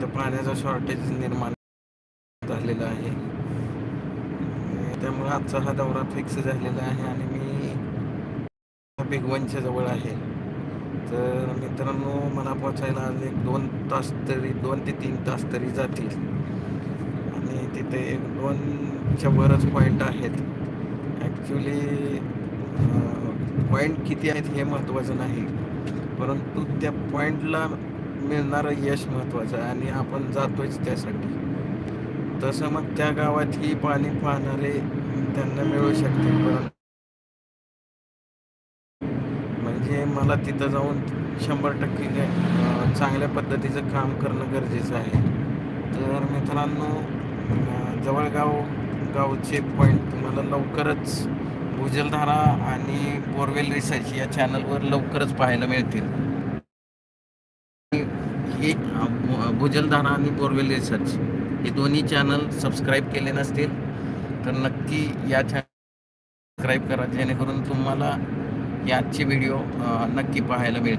इथं पाण्याचा शॉर्टेज निर्माण झालेला आहे. त्यामुळे आजचा हा दौरा फिक्स झालेला आहे आणि मी भिगवणच्या जवळ आहे. तर मित्रांनो मला पोचायला आज एक दोन तास तरी दोन ते तीन तास तरी जातील. आणि तिथे एक दोनच्या वरच पॉईंट आहेत. ॲक्च्युली पॉईंट किती आहेत हे महत्त्वाचं नाही. परंतु त्या पॉईंटला मिळणारं यश महत्त्वाचं आहे आणि आपण जातोच त्यासाठी. तसं मग त्या गावात ही पाणी पाहणारे त्यांना मिळू शकते म्हणजे मला तिथं जाऊन शंभर टक्के चांगल्या पद्धतीचं काम करणं गरजेचं आहे. तर मित्रांनो जवळगाव गावचे पॉईंट तुम्हाला लवकरच भुजलधारा आणि बोरवेल रिसर्च या चॅनलवर लवकरच पाहायला मिळतील. हे अं, भुजलधारा आणि बोरवेल रिसर्च. हे दोन्ही चॅनल सबस्क्राईब केले नसतील तर नक्की या चॅनल सबस्क्राईब करा जेणेकरून तुम्हाला याचे आजचे व्हिडिओ नक्की पाहायला मिळतील.